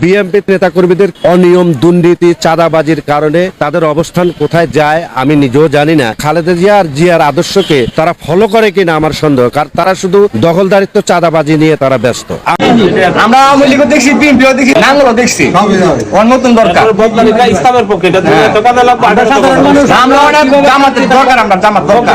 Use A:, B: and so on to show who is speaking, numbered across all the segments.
A: BNP নেতাকর্মীদের অনিয়ম দুর্নীতি চাঁদাবাজির কারণে তাদের অবস্থান কোথায় যায় আমি নিজেও জানি না। খালেদা জিয়া আর জিয়ার আদর্শকে তারা ফলো করে কিনা আমার সন্দেহ কারণ তারা শুধু দখলদারিত্ব চাঁদাবাজি নিয়ে তারা ব্যস্ত।
B: আমরা আওয়ামী লীগও দেখছি বিএনপিও দেখছি নাঙ্গলও দেখছি। অন্যতম দরকার।
C: ইসলামের পক্ষে
B: আমরা অনেক জামাতের দরকার আমরা জামাত দরকার।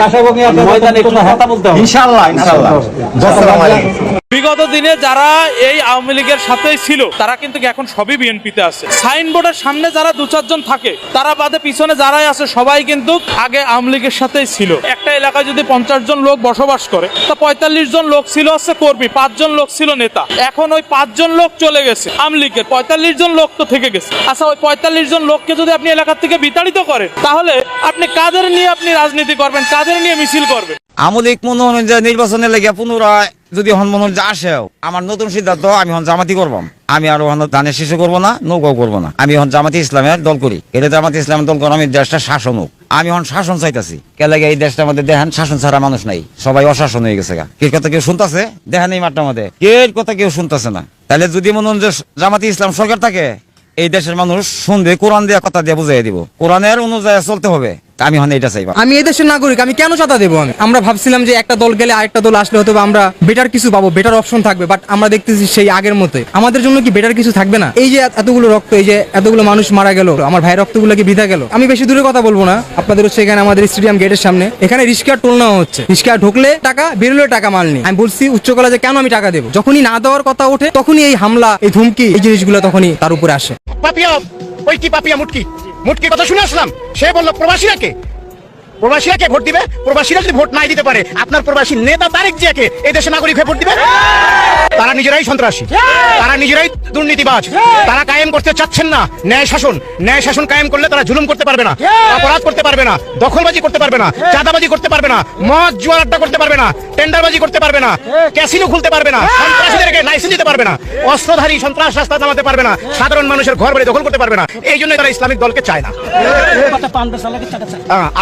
D: বিগত দিনে যারা এই আওয়ামী লীগের সাথেই ছিল তারা কিন্তু এখন সবই বিএনপিতে আছে। সাইনবোর্ডের সামনে যারা দু চারজন থাকে, তারা বাদে পিছনে যারাই আছে, সবাই কিন্তু আগে আওয়ামী লীগের সাথেই ছিল। একটা এলাকায় যদি পঞ্চাশ জন লোক বসবাস করে, তা পঁয়তাল্লিশ জন লোক ছিল হচ্ছে কর্মী পাঁচজন লোক ছিল নেতা। এখন ওই পাঁচজন লোক চলে গেছে, আওয়ামী লীগের। পঁয়তাল্লিশ জন লোক তো থেকে গেছে। আচ্ছা ওই পঁয়তাল্লিশ জন লোককে যদি আপনি এলাকার থেকে বিতাড়িত করেন, তাহলে আপনি কাদের নিয়ে আপনি রাজনীতি করবেন, কাদের নিয়ে মিছিল করবেন?
E: আমলিক মনে হয় যে নির্বাচনের লেগে পুনরায় যদি হন যে আসেও আমার নতুন সিদ্ধান্ত, আমি হন জামাতি করবাম আমি আর হন ধানের শিশু করব না, নৌকাও করব না। আমি হন জামাতি ইসলামের দল করি। এটা জামাতি ইসলামের দল করি আমি দেশটা শাসন হোক। আমি হন শাসন চাইতেছি। কে লাগে এই দেশটার মধ্যে দেখেন, শাসন ছাড়া মানুষ নাই। সবাই অশাসন হয়ে গেছে কে কথা কেউ শুনতেছে? দেখেন এই মাঠটার মধ্যে। কে কথা কেউ শুনতেছে না। তাহলে যদি মনে হন যে জামাতি ইসলাম সরকার থাকে, এই দেশের মানুষ শুনবে, কোরআন দিয়ে কথা দিয়ে বুঝাই দিব। কোরআনের অনুযায়ী চলতে হবে। আমি হন এটা চাইবা।
F: আমি এদেশের নাগরিক আমি কেন চাঁদা দেবো আমি? আমরা ভাবছিলাম যে একটা দল গেলে আরেকটা দল আসলে হয়তো আমরা বেটার কিছু পাবো বেটার অপশন থাকবে বাট আমরা দেখতেছি সেই আগের মতোই। আমাদের জন্য কি বেটার কিছু থাকবে না? এই যে এতগুলো রক্ত এই যে এতগুলো মানুষ মারা গেল আমার ভাই রক্তগুলো কি বৃথা গেল? আমি বেশি দূরে কথা বলব না। আপনাদের হচ্ছে এখানে আমাদের স্টেডিয়াম গেটের সামনে। এখানে রিস্কার টোল নেওয়া হচ্ছে। রিস্কা ঢুকলে টাকা বেরোলে টাকা মাল নেই। আমি বলছি উচ্চ কলেজে কেন আমি টাকা দেবো? যখনই না দেওয়ার কথা ওঠে তখনই এই হামলা এই ধুমকি এই জিনিসগুলো তখনই তার উপরে আসে।
G: পাপিয়া ওই কি পাপিয়া মুটকি? মুটকি কথা শুনে আসলাম। সে বলল প্রবাসীরা কে প্রবাসীরা কে ভোট দিবে প্রবাসীরা যদি ভোট নাই দিতে পারে আপনার প্রবাসী নেতা তারেক জিয়াকে এই দেশে নাগরিক হয়ে ভোট দিবে তারা নিজেরাই সন্ত্রাসী তারা নিজেরাই দুর্নীতিবাজ তারা কায়েম করতে চাচ্ছেন না ন্যায় শাসন ন্যায় শাসন কায়েম করলে তারা জুলুম করতে পারবে না অপরাধ করতে পারবে না দখলবাজি করতে পারবে না চাঁদাবাজি করতে পারবে না মদ জুয়ার আড্ডা করতে পারবে না টেন্ডারবাজি করতে পারবে না ক্যাসিনো খুলতে পারবে না সন্ত্রাসীদেরকে লাইসেন্স দিতে পারবে না অস্ত্রধারী সন্ত্রাস রাস্তা নামাতে পারবে না সাধারণ মানুষের ঘর বাড়ি দখল করতে পারবে না এই জন্য তারা ইসলামিক দলকে চায় না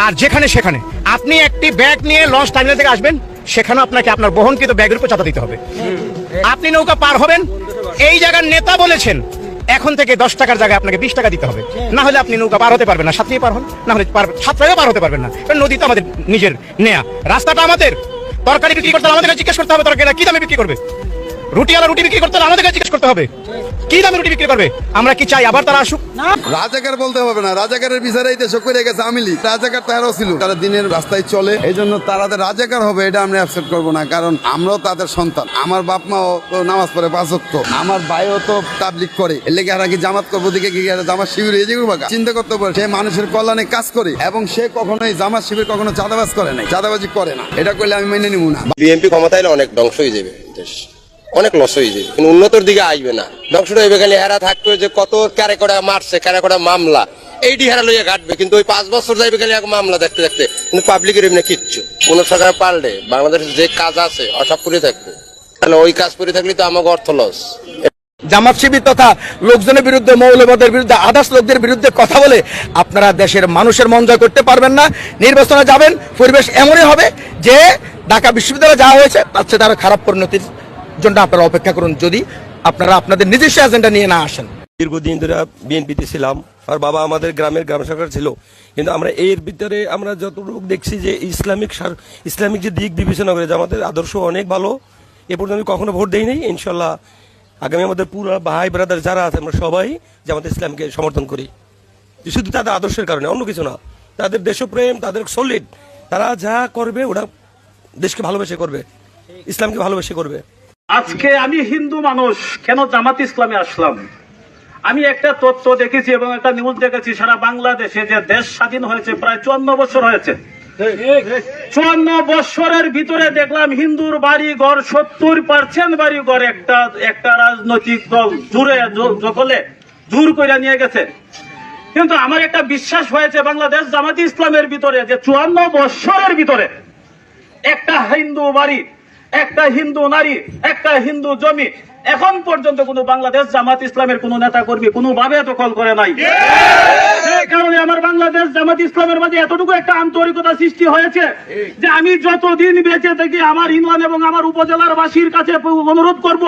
G: আর যেখানে সেখানে। আপনি একটি ব্যাগ নিয়ে লঞ্চ টার্মিনাল থেকে আসবেন সেখানে আপনাকে আপনার বহনকৃত ব্যাগের উপর চাঁদা দিতে হবে। আপনি নৌকা পার হবেন, এই জায়গার নেতা বলেছেন, এখন থেকে দশ টাকার জায়গায় আপনাকে বিশ টাকা দিতে হবে। না হলে আপনি নৌকা পার হতে পারবেন না সাঁতরিয়ে পার হন, না হলে সাঁতরাইও পার হতে পারবেন না। কারণ নদী তো আমাদের নিজের নেয়া। রাস্তাটা আমাদের। তরকারি বিক্রি করতে আমাদের জিজ্ঞেস করতে হবে, তরকারিটা কি দামে বিক্রি করবে? রুটিওয়ালা রুটি বিক্রি করতে হলে আমাদের কাছে জিজ্ঞেস করতে হবে। কি দামে রুটি বিক্রি করবে? আমরা কি চাই আবার তারা আসুক?
H: রাজাকার বলতে হবে না রাজাকারের বিচারে এই দেশ করে গেছে আমিলি রাজাকার তারাও ছিল। তারা দিনের রাস্তায় চলে এই জন্য তারা রাজাকার হবে এটা আমরা অ্যাকসেপ্ট করব না কারণ আমরাও তাদের সন্তান। আমার বাপ মাও তো নামাজ পড়ে পাঁচক্ত আমার ভাইও তো তাবলিক করে। এর লেগে আর কি জামাত করব দিকে কি আর জামাত শিবির এই যেগুলো বাগা। চিন্তা করতে পারে সে মানুষের কল্যাণে কাজ করে এবং সে কখনোই জামাত শিবির কখনো চাঁদাবাজ করে নাই চাঁদাবাজি করে না। এটা করলে আমি মেনে নিব না।
I: বিএনপি ক্ষমতা এলে অনেক ধ্বংস হয়ে যাবে দেশ। অনেক লস হয়ে যাবে, কিন্তু উন্নতর দিকে আসবে না। ধ্বংসটা হইবে খালি হেরা থাকবে যে কত ক্যারে কটা মারছে, ক্যারে কটা মামলা। এইটি হেরা লইয়া কাটবে, কিন্তু ওই পাঁচ বছর যাইবে খালি এক মামলা দেখতে দেখতে, কিন্তু পাবলিকের এমনি কিচ্ছু। কোন সরকার পারলে, বাংলাদেশের যে কাজ আছে অসব করে থাকবে। তাহলে ওই কাজ করে থাকলে তো আমাকে অর্থ লস
G: জামাত শিবির তথা লোকজনের বিরুদ্ধে, মৌলবাদের বিরুদ্ধে, আদার্স লোকদের বিরুদ্ধে কথা বলে আপনারা দেশের মানুষের মন জয় করতে পারবেন না। নির্বাচনে যাবেন, পরিবেশ এমনই হবে যে ঢাকা বিশ্ববিদ্যালয়ে যাওয়া হয়েছে, তার চেয়ে তারা খারাপ পরিণতির জন্য আপনারা অপেক্ষা করুন যদি আপনারা আপনাদের নিজস্ব এজেন্ডা নিয়ে না আসেন।
I: দীর্ঘদিন ধরে বিএনপিতে ছিলাম, আর বাবা আমাদের গ্রামের গ্রাম সরকার ছিল। কিন্তু আমরা এর ভিতরে আমরা যতটুকু দেখছি যে ইসলামিক ইসলামিক যে দিক বিবেচনা করে যে আমাদের আদর্শ অনেক ভালো। এ পর্যন্ত আমি কখনো ভোট দেই নাই ইনশাল্লাহ আগামী আমাদের পুরো ভাই ব্রাদার যারা আছে, আমরা সবাই যে আমাদের ইসলামকে সমর্থন করি। শুধু তাদের আদর্শের কারণে, অন্য কিছু না। তাদের দেশপ্রেম, তাদের সলিড তারা যা করবে, ওরা দেশকে ভালোবেসে করবে, ইসলামকে ভালোবেসে করবে।
C: আজকে আমি হিন্দু মানুষ, কেন জামাত ইসলামে আসলাম? আমি একটা তথ্য দেখেছি এবং একটা নিউজ দেখেছি, সারা বাংলাদেশে যে দেশ স্বাধীন হয়েছে, প্রায় চুয়ান্ন বছর হয়েছে। চুয়ান্ন বছরের ভিতরে দেখলাম হিন্দুর বাড়ি ঘর সত্তর পার্সেন্ট বাড়ি ঘর একটা একটা রাজনৈতিক দল জুড়ে দখলে জোর করে নিয়ে গেছে। কিন্তু আমার একটা বিশ্বাস হয়েছে, বাংলাদেশ জামাতি ইসলামের ভিতরে যে চুয়ান্ন বছরের ভিতরে একটা হিন্দু বাড়ি একটা হিন্দু নারী, একটা হিন্দু জমি, এখন পর্যন্ত কোনো বাংলাদেশ জামাত ইসলামের কোন নেতা কর্মী কোনো ভাবে দখল করে নাই। কারণে আমার বাংলাদেশ জামাত ইসলামের মাঝে এতটুকু একটা আন্তরিকতা সৃষ্টি হয়েছে যে আমি যতদিন বেঁচে থাকি আমার ইমরান এবং আমার উপজেলার বাসীর কাছে অনুরোধ করব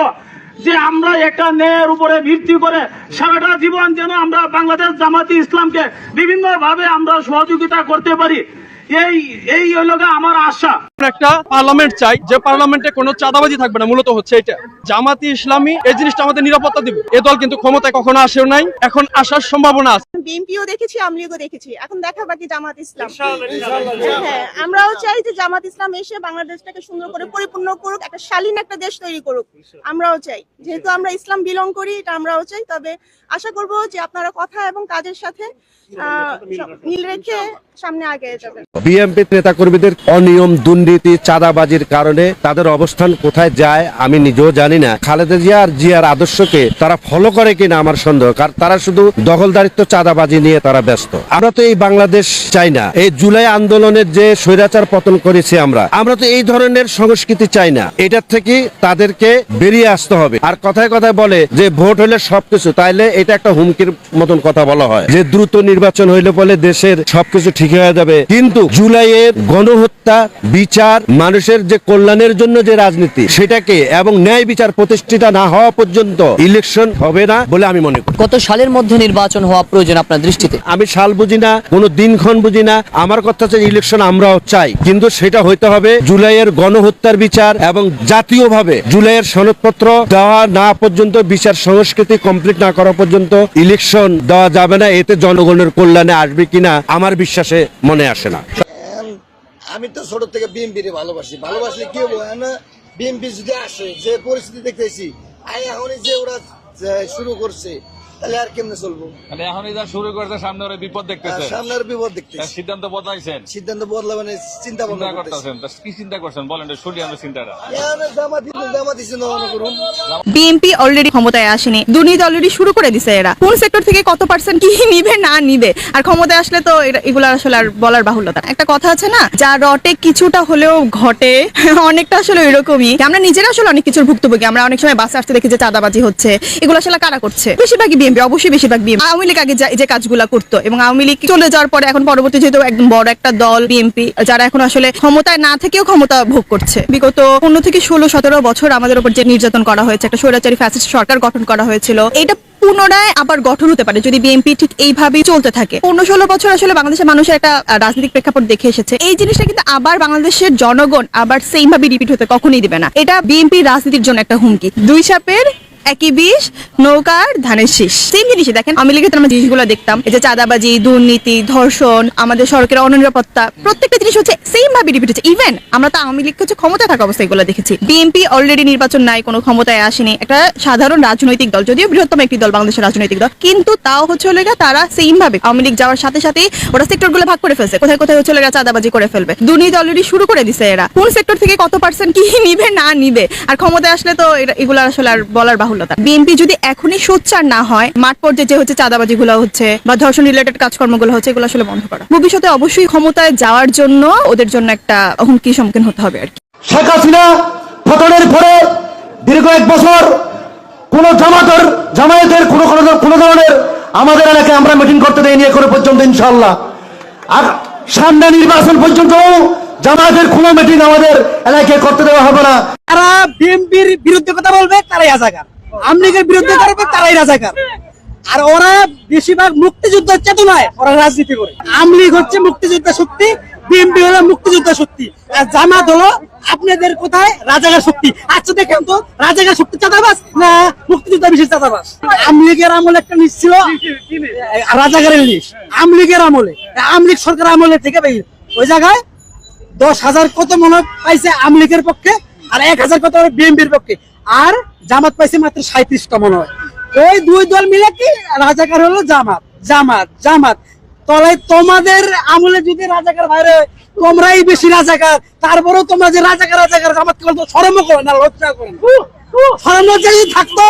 C: যে আমরা একটা ন্যায়ের উপরে ভিত্তি করে সারাটা জীবন যেন আমরা বাংলাদেশ জামাতি ইসলামকে বিভিন্ন ভাবে আমরা সহযোগিতা করতে পারি। এই এই হলো আমার আশা।
J: আমরা একটা পার্লামেন্ট চাই যে পার্লামেন্টে কোনো চাঁদাবাজি থাকবে না মূলত হচ্ছে এটা। জামাতি ইসলামী এই জিনিসটা আমাদের নিরাপত্তা দিবে। এ দল কিন্তু ক্ষমতায় কখনো আসেও নাই এখন আসার সম্ভাবনা আছে।
K: বিএনপিও দেখেছি আওয়ামী লীগও দেখেছি। এখন দেখা বাকি জামাত ইসলাম। হ্যাঁ আমরাও চাই যে জামাত ইসলাম এসে বাংলাদেশটাকে সুন্দর করে পরিপূর্ণ করুক একটা শালীন একটা দেশ তৈরি করুক। আমরাও চাই। যেহেতু আমরা ইসলাম বিলং করি এটা আমরাও চাই তবে আশা করব যে আপনারা কথা এবং কাজের সাথে আহ, সব মিল রেখে সামনে আগে যাবেন।
A: বিএনপি নেতাকর্মীদের অনিয়ম দুর্নীতি চাঁদাবাজির কারণে তাদের অবস্থান কোথায় যায় আমি নিজেও জানি না। খালেদা জিয়া আর জিয়ার আদর্শকে তারা ফলো করে কিনা আমার সন্দেহ কারণ তারা শুধু দখলদারিত্ব, চাঁদাবাজি নিয়ে তারা ব্যস্ত। আমরা তো এই বাংলাদেশ চাই না। এই জুলাই আন্দোলনের যে স্বৈরাচার পতন করেছি আমরা আমরা তো এই ধরনের সংস্কৃতি চাই না। এটার থেকে তাদেরকে বেরিয়ে আসতে হবে। আর কথায় কথায় বলে যে ভোট হলে সবকিছু, তাইলে এটা একটা হুমকির মতন কথা বলা হয়। যে দ্রুত নির্বাচন হইলে বলে দেশের সবকিছু ঠিক হয়ে যাবে। কিন্তু জুলাইয়ের গণহত্যা, বিচার মানুষের যে কল্যাণের জন্য যে রাজনীতি সেটাকে এবং ন্যায় বিচার প্রতিষ্ঠিত না হওয়া পর্যন্ত ইলেকশন হবে না বলে আমি মনে করি।
L: কত সালের মধ্যে নির্বাচন হওয়া প্রয়োজন আপনার দৃষ্টিতে?
A: আমি সাল বুঝি না কোনো দিনক্ষণ বুঝি না। আমার কথা হচ্ছে ইলেকশন আমরাও চাই কিন্তু সেটা হইতে হবে জুলাইয়ের গণহত্যার বিচার এবং জাতীয়ভাবে জুলাইয়ের সনদপত্র দেওয়া না পর্যন্ত বিচার সংস্কৃতি কমপ্লিট না করা পর্যন্ত ইলেকশন দেওয়া যাবে না। এতে জনগণের কল্যাণে আসবে কিনা আমার বিশ্বাসে মনে আসে না।
G: আমি তো ছোট থেকে বিএমপি রে ভালোবাসি। ভালোবাসলে কি হব বিএমপি যদি আসে, যে পরিস্থিতি দেখতেছি এখন যে ওরা শুরু করছে তাহলে আর কেমনে চলবো?
J: মানে এখন যা শুরু করতে সামনে ওরা বিপদ
G: আর বিপদ দেখতেছি।
J: সিদ্ধান্ত বদলাইছেন?
G: সিদ্ধান্ত বদলা মানে চিন্তা ভাবনা করতেছি।
J: কি চিন্তা করছেন? বলেন শুনি আমরা চিন্তাটা।
K: বিএনপি অলরেডি ক্ষমতায় আসেনি দুর্নীতি অলরেডি শুরু করে দিছে এরা। কোন সেক্টর থেকে কত পার্সেন্ট কি নিবে না নিবে? আর ক্ষমতায় আসলে তো এরা- এগুলো আসলে আর বলার বাহুল্যতা না। একটা কথা আছে না যা রটে কিছুটা হলেও ঘটে অনেকটা আসলে এরকমই আমরা নিজেরা আসলে অনেক কিছুর ভুক্তভোগী আমরা অনেক সময় বাসে আসতে দেখি যে চাঁদাবাজি হচ্ছে এগুলো আসলে কারা করছে? বেশিরভাগই বিএনপি অবশ্যই বেশিরভাগ বিএনপি আওয়ামী লীগ আগে যা- কাজগুলো করতো এবং আওয়ামী লীগ চলে যাওয়ার পরে এখন পরবর্তী যেহেতু একদম বড় একটা দল বিএনপি যারা এখন আসলে ক্ষমতায় না থেকেও ক্ষমতা ভোগ করছে। বিগত পনেরো থেকে ষোলো, সতেরো বছর আমাদের উপর যে নির্যাতন করা হয়েছে, একটা স্বৈরাচারী ফ্যাসিস্ট সরকার গঠন করা হয়েছিল, এটা পুনরায় আবার গঠন হতে পারে যদি বিএনপি ঠিক এইভাবেই চলতে থাকে। পনেরো, ষোলো বছর আসলে বাংলাদেশের মানুষের একটা রাজনৈতিক প্রেক্ষাপট দেখে এসেছে। এই জিনিসটা কিন্তু আবার বাংলাদেশের জনগণ আবার সেম ভাবে রিপিট হতে কখনোই দিবে না। এটা বিএনপি রাজনীতির জন্য একটা হুমকি। দুই সাপের একই বিষ নৌকার ধানের শীষ। সেম জিনিসই, দেখেন আমি লিখে আমরা জিনিসগুলো দেখতাম। এই যে চাঁদাবাজি, দুর্নীতি, ধর্ষণ, আমাদের সড়কের অনিরাপত্তা, প্রত্যেকটা জিনিস হচ্ছে সেম ভাবে রিপিট হচ্ছে। ইভেন আমরা তো আওয়ামী লীগ হচ্ছে ক্ষমতায় থাকা অবস্থায় এগুলো দেখেছি। বিএনপি অলরেডি নির্বাচন নাই, কোনো ক্ষমতায় আসেনি। একটা সাধারণ রাজনৈতিক দল, যদিও বৃহত্তম একটি দল, বাংলাদেশের রাজনৈতিক দল, কিন্তু তাও হচ্ছে হলে তারা সেম ভাবে আওয়ামী লীগ যাওয়ার সাথে সাথে ওরা সেক্টরগুলো ভাগ করে ফেলছে। কোথায় কোথায় হচ্ছে চাঁদাবাজি করে ফেলবে। দুর্নীতি অলরেডি শুরু করে দিছে এরা। কোন সেক্টর থেকে কত পার্সেন্ট কি নিবে, না নিবে। আর ক্ষমতায় আসলে তো এগুলো আসলে আর বলার বাহুল্যতা বিএনপি যদি এখনই সোচ্চার না হয় মাঠ পর্যায়ে যে হচ্ছে চাঁদাবাজি গুলো হচ্ছে বা ধর্ষণ রিলেটেড কাজকর্মগুলো হচ্ছে এগুলো আসলে বন্ধ করা। ভবিষ্যতে অবশ্যই ক্ষমতায় যাওয়ার জন্য ওদের জন্য একটা হুমকির সম্মুখীন হতে হবে আর কি।
G: শেখ হাসিনা পতনের পরে দীর্ঘ এক বছর কোন জামাতের জামায়াতের কোন কোন কোন ধরনের আমাদের এলাকায় আমরা মিটিং করতে দেয়নি এখনও পর্যন্ত ইনশাল্লাহ আর সামনে নির্বাচন পর্যন্ত জামায়াতের কোনো মিটিং আমাদের এলাকায় করতে দেওয়া হবে না।
B: যারা বিএনপির বিরুদ্ধে কথা বলবে তারাই রাজাকার আওয়ামী লীগের বিরুদ্ধে করবে তারাই রাজাকার। আর ওরা বেশিরভাগ মুক্তিযুদ্ধের চেতনায় ওরা রাজনীতি করে। আওয়ামী লীগ হচ্ছে মুক্তিযোদ্ধা শক্তি, বিএনপি হলো মুক্তিযোদ্ধা শক্তি। আর জামাত হলো আপনাদের কোথায়? রাজাকার শক্তি। আচ্ছা দেখেন তো, রাজাকার শক্তি চাঁদাবাস না মুক্তিযোদ্ধা বিশেষ চাঁদাবাস আমলিগের লীগের আমলে একটা লিস্ট ছিল। রাজাকারের লিস্ট। আমলিগের আমলে। আওয়ামী লীগ সরকার আমলে থেকে বেরিয়ে ওই জায়গায় দশ হাজার কত মনে পাইছে আমলিগের পক্ষে, আর এক হাজার কত বিএনপির পক্ষে। আর জামাত পাইছে মাত্র সাঁত্রিশটা মনে হয়। ওই দুই দল মিলে কি রাজাকার হলো জামাত জামাত জামাত। তলায় তোমাদের আমলে যদি রাজাকার বাইরে তোমরাই বেশি রাজাকার। তারপরেও তোমরা যে রাজাকার রাজাকার জামাত করো তো শরমও করে না, লজ্জা করে না। শরম লজ্জা যদি থাকতো,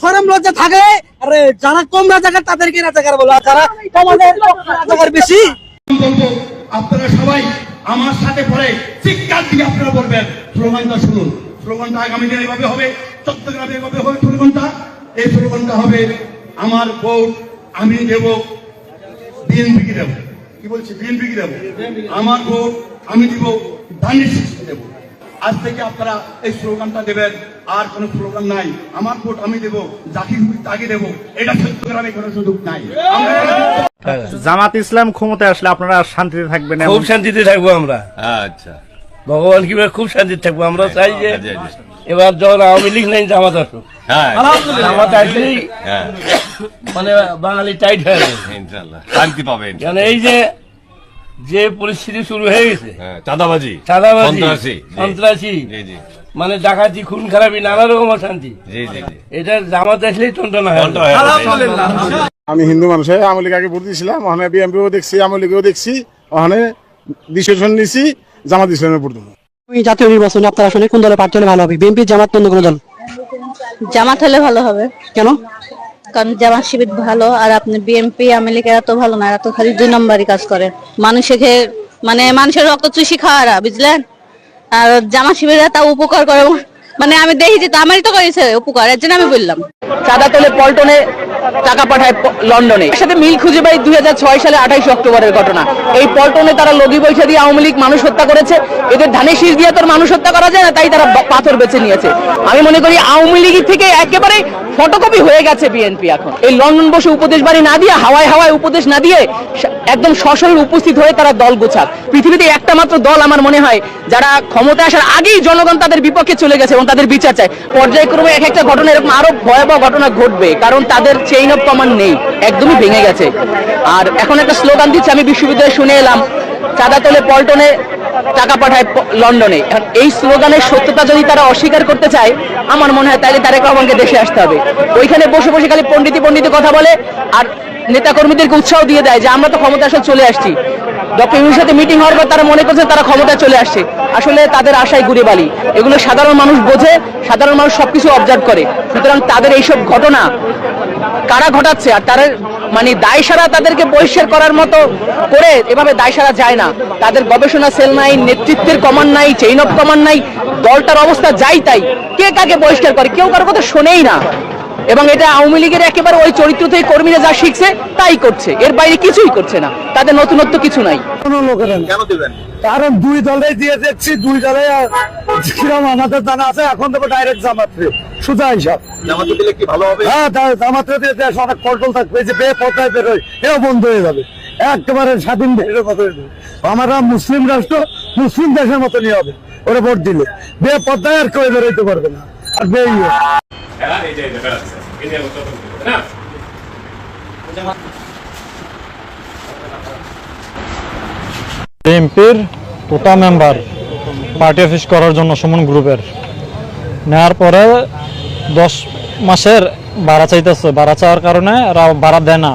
B: শরম লজ্জা থাকে, আরে যারা কম রাজাকার, তাদেরকে রাজাকার বলো। আর যারা তোমাদের রাজাকার বেশি,
G: আপনারা সবাই আমার সাথে পরে চিৎকার দিয়ে আপনারা বলবেন স্লোগানটা শুনুন। স্লোগানটা আগামী দিনে এভাবে হবে? চট্টগ্রামে এভাবে হবে স্লোগানটা এই স্লোগানটা হবে আমার ভোট আমি দেব বিএনপিকে দেব। কি বলছি? বিএনপিকে দেব। আমার ভোট আমি দিব ধানের শীষকে দেব।
K: আজ থেকে আপনারা এই স্লোগানটা দেবেন আর কোনো স্লোগান নাই। আমার ভোট আমি দেব খুশি তাকে দেব। এটা সত্য গ্রামে কোনো সুযোগ নাই।
J: জামাত ইসলাম ক্ষমতায় আসলে আপনারা শান্তিতে থাকবেন
B: খুব শান্তিতে থাকব আমরা। আচ্ছা। ভগবান কি বলে খুব শান্তিতে থাকব আমরা চাই যে এবার যখন আওয়ামী লীগ নাই জামাত আসুক। জামাত আসলেই মানে বাঙালি টাইট হয়ে
I: শান্তি পাবেন
B: কারণ এই যে যে পরিস্থিতি শুরু হয়ে গেছে
I: চাঁদাবাজি।
B: চাঁদাবাজি
I: সন্ত্রাসী।
B: মানে ডাকাতি খুন খারাপি নানা রকম অশান্তি।
I: জি জি জি।
B: এটা জামাত আসলেই টন্টনা
K: আমি হিন্দু মানুষ হয়ে আওয়ামী লীগ আগে ভোট দিয়েছিলাম ওখানে বিএমপিও দেখছি আওয়ামী লীগও দেখছি ওখানে ডিসিশন নিছি জামাত ইসলামের ভোট দেবো
M: জাতীয় নির্বাচনে আপনার আসলে কোন দলে প্রার্থী হলে ভালো হবে? বিএনপি জামাত অন্য কোনো দল?
N: জামাত হলে ভালো হবে।
M: কেন?
N: কারণ জামাত শিবির ভালো আর আপনি বিএনপি আমেরিকা তো ভালো না এরা তো খালি দুই নম্বরই কাজ করে। মানুষকে মানে মানুষের রক্ত চুষি খাওয়ারা বুঝলেন? আর জামা শিবিরা তা উপকার করে। মানে আমি দেখি যে আমারই তো করেছে উপকার, এর জন্য আমি বললাম।
L: চাঁদা তোলে পল্টনে টাকা পাঠায় লন্ডনে। এর সাথে মিল খুঁজে পাই দুই সালে আঠাইশে অক্টোবরের ঘটনা। এই পল্টনে তারা লগি বৈঠা দিয়ে আওয়ামী লীগ মানুষ হত্যা করেছে। এদের ধানের শীষ দিয়ে তোর মানুষ হত্যা করা যায় না, তাই তারা পাথর বেছে নিয়েছে। আমি মনে করি আওয়ামী লীগ থেকে একেবারে ফটোকপি হয়ে গেছে বিএনপি এখন। এই লন্ডন বসে উপদেশ বাড়ি না দিয়ে, হাওয়ায় হাওয়ায় উপদেশ না দিয়ে একদম সশরীর উপস্থিত হয়ে তারা দল গোছাক। পৃথিবীতে একটা মাত্র দল আমার মনে হয়, যারা ক্ষমতা আসার আগেই জনগণ তাদের বিপক্ষে চলে গেছে এবং তাদের বিচার চায়। পর্যায়ক্রমে এক একটা ঘটনা এরকম আরও ভয়াবহ ঘটনা ঘটবে, কারণ তাদের চেইন অফ কমান্ড নেই, একদমই ভেঙে গেছে। আর এখন একটা স্লোগান দিচ্ছে, আমি বিশ্ববিদ্যালয়ে শুনে এলাম চাঁদা তোলে পল্টনে টাকা পাঠায় লন্ডনে। এই স্লোগানের সত্যতা যদি তারা অস্বীকার করতে চায়, আমার মনে হয় তাহলে তারেক রহমানকে দেশে আসতে হবে। ওইখানে বসে বসে খালি পণ্ডিতি পণ্ডিতি কথা বলে, আর নেতাকর্মীদেরকে উৎসাহ দিয়ে দেয় যে আমরা তো ক্ষমতা আসলে চলে আসছি। ডক্টর ইউনুর সাথে মিটিং হওয়ার পর তারা মনে করছে তারা ক্ষমতায় চলে আসছে। আসলে তাদের আশায় ঘুরে বালি এগুলো সাধারণ মানুষ বোঝে, সাধারণ মানুষ সবকিছু অবজার্ভ করে। সুতরাং তাদের এইসব ঘটনা কারা ঘটাচ্ছে আর তাদের মানে দায় সারা তাদেরকে বহিষ্কার করার মতো করে এভাবে দায় সারা যায় না। তাদের গবেষণা সেল নাই, নেতৃত্বের কমান নাই চেইন অফ কমান নাই, দলটার অবস্থা যাই তাই। কে কাকে বহিষ্কার করে? কেউ কারও কথা শোনেই না। এবং এটা আওয়ামী লীগের একেবারে ওই চরিত্র থেকে কর্মীরা যা শিখছে তাই করছে। এর বাইরে কিছুই করছে না। তাদের নতুনত্ব কিছু নাই।
O: কারণ দুই দলে দিয়ে দেখছি দুই দলে কিরম আমাদের জানা আছে এখন তো ডাইরেক্ট জামাতে সুজা হিসাব।
K: জামাতে দিলে কি ভালো হবে?
O: হ্যাঁ জামাতে দিয়ে দেশ অনেক কন্ট্রোল থাকবে যে বে পর্দায় বেরোয় এও বন্ধ হয়ে যাবে। একেবারে স্বাধীন দেশের মতো আমরা মুসলিম রাষ্ট্র মুসলিম দেশের মতনই হবে। ওরা ভোট দিলে। বে পর্দায় আর কেউ বেরোইতে পারবে না।
J: বিএনপির টোটা মেম্বার পার্টি অফিস করার জন্য সুমন গ্রুপের। নেওয়ার পরে দশ মাসের ভাড়া চাইতেছে। ভাড়া চাওয়ার কারণে ভাড়া দেয় না।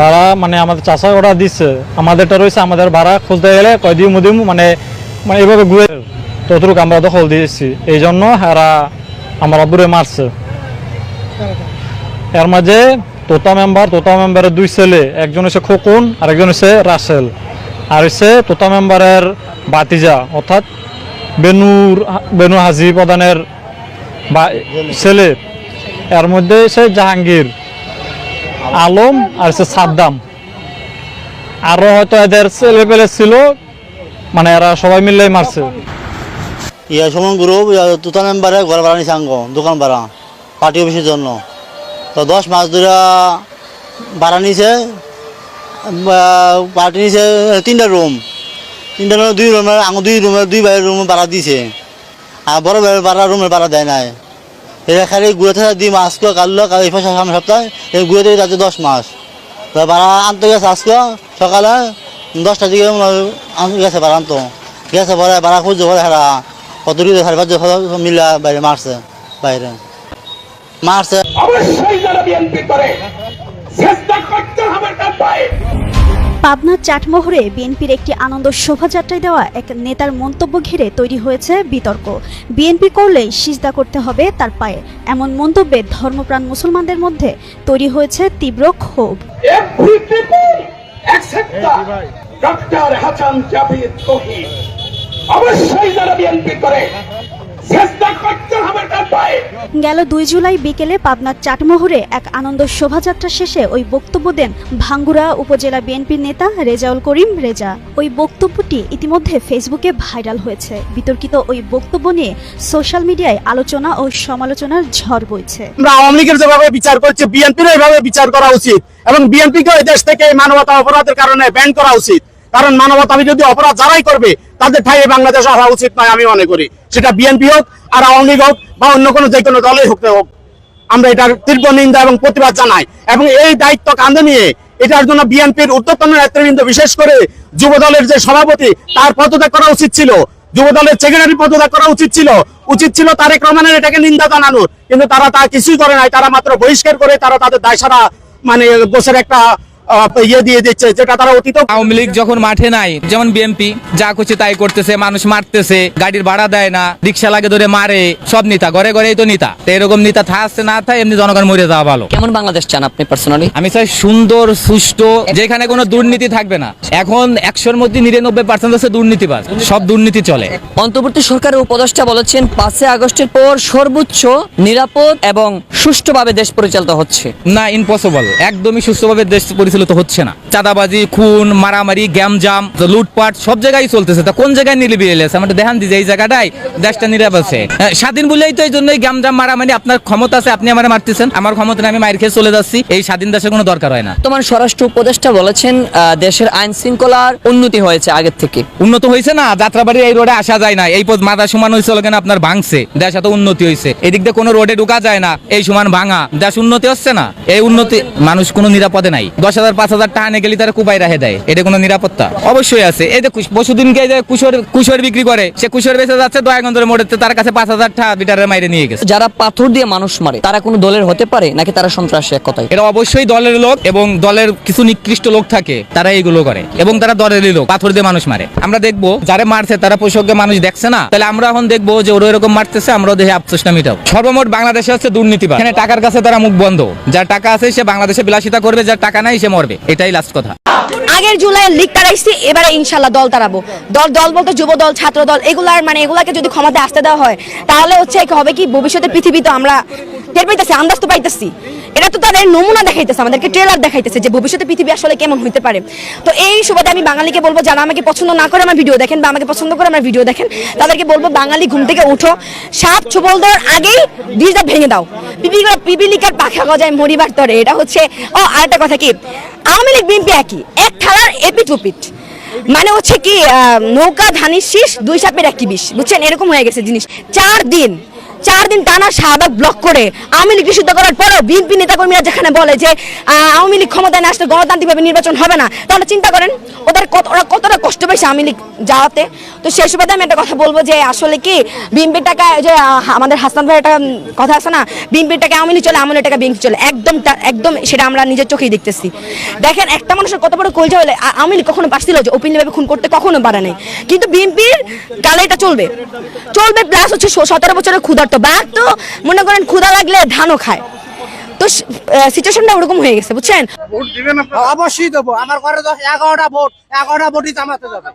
J: ভাড়া মানে আমাদের চাষা ওরা দিচ্ছে আমাদেরটা রয়েছে, আমাদের ভাড়া খুঁজতে গেলে কয়দিন মুদিম মানে মানে এইভাবে ঘুরে ততটুকু আমরা দখল দিয়েছি। এই জন্য এরা আমার আব্বুরে মারছে। এর মাঝে তোতা মেম্বার, তোতা মেম্বারের দুই ছেলে, একজন হচ্ছে খোকন আর একজন হচ্ছে রাসেল। আর হচ্ছে তোতা মেম্বারের বাতিজা অর্থাৎ বেনুর, বেনু হাজি প্রধানের ছেলে। এর মধ্যে হচ্ছে জাহাঙ্গীর, আলম আর হচ্ছে সাদ্দাম। আরও হয়তো এদের ছেলে পেলে ছিল মানে এরা সবাই মিলে মারছে।
P: ইয়া সুমন গ্রুপ তুতা মেম্বারে ঘর ভাড়া নিছে আঙ্গ, দোকান ভাড়া পার্টি অফিসের জন্য। তো দশ মাস ধরে ভাড়া নিছে পার্টি নিছে তিনটা রুম তিনটা রুমে দুই রুমের আঙ্গ দুই রুমের দুই বাইরের রুমে ভাড়া দিছে। আর বড় বাইরের ভাড়া রুমের ভাড়া দেয় নাই। এটা খালি থাকা দুই মাস করে কাটলো কাল এই সামনে সপ্তাহে এই থেকে যাচ্ছে দশ মাস। তো ভাড়া আনতে গেছে আজকে, সকালে দশটার দিকে গেছে ভাড়া আনতো। গেছে পরে ভাড়া খুঁজছে পরে হারা কত দিকে সাড়ে মিলা বাইরে মারছে বাইরে। মারছে।
K: অবশ্যই যারা বিএনপি করে। চেষ্টা করতে হবে তার পায়ে।
N: পাবনার চাটমোহরে বিএনপির একটি আনন্দ শোভাযাত্রায় দেওয়া এক নেতার মন্তব্য ঘিরে তৈরি হয়েছে বিতর্ক। বিএনপি করলেই সিজদা করতে হবে তার পায়ে। এমন মন্তব্যে ধর্মপ্রাণ মুসলমানদের মধ্যে তৈরি হয়েছে তীব্র ক্ষোভ।
K: every people except doctor Hasan Javid Tohid অবশ্যই যারা বিএনপি করে।
Q: গেল দুই জুলাই বিকেলে পাবনার চাটমোহরে এক আনন্দ শোভাযাত্রা শেষে ওই বক্তব্য দেন ভাঙ্গুড়া উপজেলা বিএনপির নেতা রেজাউল করিম রেজা। ওই বক্তব্যটি ইতিমধ্যে ফেসবুকে ভাইরাল হয়েছে। বিতর্কিত ওই বক্তব্য নিয়ে সোশ্যাল মিডিয়ায় আলোচনা ও সমালোচনার ঝড় বইছে।
G: আমরা আওয়ামী লীগের যেভাবে বিচার করছে বিএনপির এভাবে বিচার করা উচিত এবং বিএনপিকে এই দেশ থেকে মানবতা অপরাধের কারণে ব্যান করা উচিত। কারণ মানবতা বিরোধী অপরাধ যারাই করবে তাদের ঠাইয়ে বাংলাদেশ হওয়া উচিত নয় আমি মনে করি। সেটা বিএনপি হোক আর আওয়ামী লীগ হোক বা অন্য কোনো যে কোনো দলই হোক হোক, আমরা এটার তীব্র নিন্দা এবং প্রতিবাদ জানাই। এবং এই দায়িত্ব কাঁধে নিয়ে এটার জন্য বিএনপির ঊর্ধ্বতন নেতৃবৃন্দ, বিশেষ করে যুব দলের যে সভাপতি, তার পদত্যাগ করা উচিত ছিল। যুব দলের সেক্রেটারি পদত্যাগ করা উচিত ছিল। উচিত ছিল তারেক রহমানের এটাকে নিন্দা জানানোর। কিন্তু তারা তা কিছুই করে নাই। তারা মাত্র বহিষ্কার করে তারা তাদের দায় সারা মানে বসের একটা ইয়ে দিয়ে দিচ্ছে যেটা তারা অতীত
E: আওয়ামী লীগ যখন মাঠে নাই যেমন বিএনপি যা করছে তাই করতেছে মানুষ মারতেছে গাড়ির ভাড়া দেয় না রিক্সা লাগে ধরে মারে সব নেতা ঘরে ঘরেই তো নেতা। তো এরকম নেতা থাকছে না থাকে এমনি জনগণ মরে যাওয়া ভালো।
R: কেমন বাংলাদেশ চান আপনি পার্সোনালি
E: আমি চাই সুন্দর সুষ্ঠু যেখানে কোনো দুর্নীতি থাকবে না। এখন একশোর মধ্যে নিরানব্বই পার্সেন্ট হচ্ছে দুর্নীতিবাজ সব দুর্নীতি চলে।
R: অন্তর্বর্তী সরকারের উপদেষ্টা বলেছেন পাঁচই আগস্টের পর সর্বোচ্চ নিরাপদ এবং সুষ্ঠুভাবে দেশ পরিচালিত হচ্ছে।
E: না ইম্পসিবল একদমই সুস্থভাবে দেশ পরিচালিত হচ্ছে না। চাঁদাবাজি খুন মারামারি গ্যামজাম লুটপাট সব জায়গায় চলতেছে। তা কোন জায়গায় নিলিবিলি আছে আমাদের দেখান দিছে এই জায়গাটাই দেশটা নিরাপদ আছে। স্বাধীন বলেই তো এই জন্যই গ্যামজাম মারামারি আপনার ক্ষমতা আছে আপনি আমার মারতেছেন। আমার ক্ষমতা আমি মাইর খেয়ে চলে যাচ্ছি। এই স্বাধীন দেশের কোনো দরকার হয় না।
R: তোমার স্বরাষ্ট্র উপদেষ্টা বলেছেন দেশের আইন শৃঙ্খলার উন্নতি হয়েছে আগের থেকে।
E: উন্নত হয়েছে না? যাত্রাবাড়ি এই রোডে আসা যায় না। এই পথ মাথা সমান হয়েছে কেন? আপনার ভাঙছে। দেশ এত উন্নতি হয়েছে। এদিক দিয়ে কোনো রোডে ঢুকা যায় না। এই সমান ভাঙা। দেশ উন্নতি হচ্ছে না? এই উন্নতি মানুষ কোনো নিরাপদে নাই। দশ হাজার পাঁচ হাজার টাকা গেলে তারা কুপাই রাখে দেয়। এটা কোনো নিরাপত্তা? অবশ্যই আছে। এই যে এই যে কুশোর কুশোর বিক্রি করে সে কুশোর বেঁচে যাচ্ছে দয়াগঞ্জের মোড়ে তার কাছে পাঁচ হাজার টাকা বিটারের মাইরে নিয়ে গেছে।
R: যারা পাথর দিয়ে মানুষ মারে তারা কোনো দলের হতে পারে? নাকি তারা সন্ত্রাসী এক কথায়?
E: এরা অবশ্যই দলের লোক এবং দলের কিছু নিকৃষ্ট লোক থাকে তারা এইগুলো করে। এবং তারা দলেরই লোক পাথর দিয়ে মানুষ মারে। আমরা দেখব যারা মারছে তারা পোষককে মানুষ দেখছে না? তাহলে আমরা এখন দেখব যে ওরা এরকম মারতেছে আমরাও দেখে আফসোসটা মিটাও। সর্বমোট বাংলাদেশে হচ্ছে দুর্নীতিবাদ এখানে টাকার কাছে তারা মুখ বন্ধ। যার টাকা আছে সে বাংলাদেশে বিলাসিতা করবে যার টাকা নাই সে মরবে এটাই লাস্ট কথা।
S: আগের জুলাই লিগ তারাইছি, এবারে ইনশাল্লাহ দল তারাবো। দল দল বলতে যুব দল, ছাত্র দল, এগুলার মানে এগুলাকে যদি ক্ষমতা আসতে দেওয়া হয়, তাহলে হচ্ছে হবে কি, ভবিষ্যতে পৃথিবী তো আমরা টের পাইতেছি, আন্দাজ তো পাইতেছি। এটা তো তাদের নমুনা দেখাইতেছে, আমাদেরকে ট্রেলার দেখাইতেছে যে ভবিষ্যতে পৃথিবী আসলে কেমন হইতে পারে। তো এই সুবাদে আমি বাঙালিকে বলব, যারা আমাকে পছন্দ না করে আমার ভিডিও দেখেন বা আমাকে পছন্দ করে আমার ভিডিও দেখেন, তাদেরকে বলব, বাঙালি ঘুম থেকে উঠো, সাপ ছোবল দেওয়ার আগেই বীজটা ভেঙে দাও। পিপিলিকার পিপিলিকার পাখা গজায় মরিবার তরে, এটা হচ্ছে ও, আরেকটা কথা কি, আওয়ামী লীগ, বিএনপি একই, এক থালার এপিট উপিট মানে হচ্ছে কি নৌকা, ধানের শীষ, দুই সাপের একটি বিষ। বুঝছেন? এরকম হয়ে গেছে জিনিস। চার দিন। চার দিন টানা শাহবাগ ব্লক করে আওয়ামী লীগ নিষিদ্ধ করার পরেও বিএনপি নেতাকর্মীরা যেখানে বলে যে আওয়ামী লীগ ক্ষমতায় না আসলে গণতান্ত্রিকভাবে নির্বাচন হবে না, তাহলে চিন্তা করেন, ওদের কত ওরা কতটা কষ্ট পেয়েছে আওয়ামী লীগ যাওয়াতে? তো সেই সুবাদে আমি একটা কথা বলব যে, আসলে কি বিএনপির টাকা যে আমাদের হাসনান ভাই একটা কথা আছে না বিএনপির টাকা আওয়ামী লীগ চলে, আওয়ামী টাকা বিএনপি চলে, একদম একদম সেটা আমরা নিজের চোখেই দেখতেছি। দেখেন, একটা মানুষের কত বড় কলজা হলে আওয়ামী লীগ কখনো পারছিল যে ওপেনলি ভাবে খুন করতে কখনো পারে নাই। কিন্তু বিএনপির গালে এটা চলবে। চলবে প্লাস হচ্ছে সতেরো বছরের ক্ষুধার্ত বাঘ তো মনে করেন ক্ষুধা লাগলে ধানও খায়। তো সিচুয়েশনটা ওরকম হয়ে গেছে বুঝছেন?
B: অবশ্যই দেবো। আমার ঘরে দশ এগারোটা ভোট। এগারোটা ভোটই জামাতে যাবে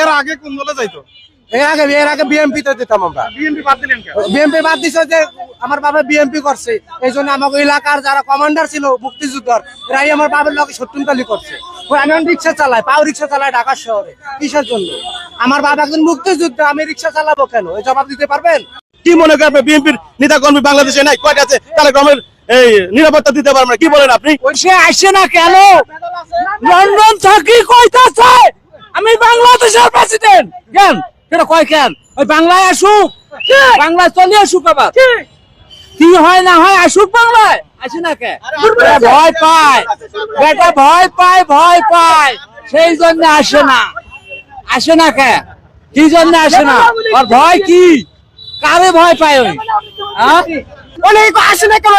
G: এর আগে কোন দলে যাইতো?
B: এর আগে এর আগে বিএমপি তে দিতাম আমরা
G: বিএনপি বাদ দিলেন কেন?
B: বিএমপি বাদ দিছে যে আমার বাবা বিএমপি করছে। এই জন্য আমাকে এলাকার যারা কমান্ডার ছিল মুক্তিযুদ্ধর এরাই আমার বাবার লোকে করছে। ওই আমি রিক্সা চালাই পাও রিক্সা চালাই ঢাকা শহরে। কিসের জন্য? আমার বাবা একজন মুক্তিযুদ্ধ আমি রিক্সা চালাবো কেন? এই জবাব দিতে পারবেন?
G: কি মনে করেন বিএনপির নেতা কর্মী বাংলাদেশে নাই? কয়টা আছে? তাহলে গ্রামের এই নিরাপত্তা দিতে পারবেন না। কি বলেন আপনি?
B: ওই সে আসে না কেন? লন্ডন থাকি কইতাছে আমি বাংলাদেশের প্রেসিডেন্ট কেন? কেন কয় কেন? ওই বাংলায় আসুক। বাংলায় চলে আসুক আবার। কি? হয় না হয় আসুক বাংলায়? আসে না কে? ভয় পায়। বেটা ভয় পায় ভয় পায়। সেই জন্য আসে না। আসে না কে? কি জন্য আসে না? আর ভয় কি? কারে ভয় পায় ওই? অনেক আসে না কেন?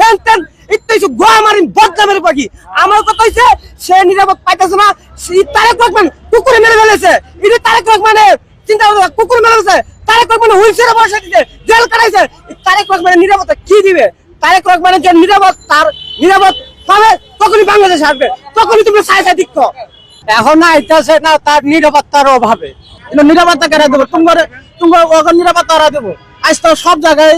B: হেন তেন ইত্যাদি গোয়া মারিন বদলা মেরে পাখি আমার কথা হইছে, সে নিরাপদ পাইতেছে না তারেক রহমান কুকুরে মেরে ফেলেছে। এটা তারেক রহমানের চিন্তা ভাবনা, কুকুর মেরে ফেলেছে। তারেক রহমান হুইলচেয়ারে বসে দিতে জেল কাটাইছে তারেক রহমানের নিরাপত্তা কি দিবে? তারেক রহমানের যে নিরাপদ তার নিরাপদ পাবে তখনই বাংলাদেশ আসবে তখনই তুমি সাই সাই দিক্ষ এখন আইতাছে না, তার নিরাপত্তার অভাবে। নিরাপত্তা কেন দেবো তোমার তোমার নিরাপত্তা দেবো। আজ তো সব জায়গায়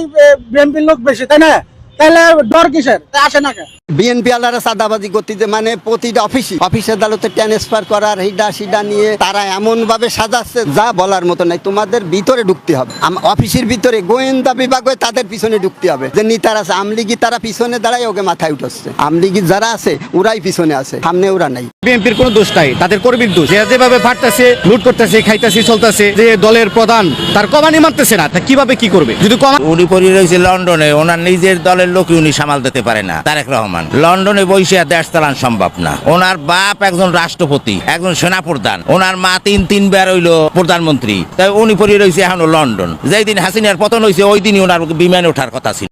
B: বিএনপির লোক বেশি, তাই না? তাহলে ডর কিসের? আসে না
P: বিএনপি আলারা সাদাবাজি করতেছে মানে প্রতিটা অফিসে অফিস আদালতে ট্রান্সফার করার হিডা সিডা নিয়ে তারা এমন ভাবে সাজাচ্ছে যা বলার মতো নাই। তোমাদের ভিতরে ঢুকতে হবে। অফিসের ভিতরে গোয়েন্দা বিভাগ হয়ে তাদের পিছনে ঢুকতে হবে। যে নিতার আছে আমলিগি তারা পিছনে দাঁড়ায় ওকে মাথায় উঠাচ্ছে। আমলিগি যারা আছে ওরাই পিছনে আছে সামনে ওরা নাই।
T: বিএনপির কোনো দোষ নাই তাদের কর্মীর দোষ। যে যেভাবে ফাটতেছে লুট করতেছে খাইতেছে চলতেছে যে দলের প্রধান তার কমানি মানতেছে না তা কীভাবে কি করবে? যদি কমা
U: উনি পরি রয়েছে লন্ডনে ওনার নিজের দলের লোক উনি সামাল দিতে পারে না, তারেক রহমান। লন্ডনে বসে দেশ চালান সম্ভব না। ওনার বাপ একজন রাষ্ট্রপতি, একজন সেনাপ্রধান। ওনার মা তিন তিনবার হইল প্রধানমন্ত্রী। তাই উনি পরি রয়েছে এখনও লন্ডন। যেদিন হাসিনার পতন হয়েছে ওই দিনই ওনার বিমানে ওঠার কথা ছিল।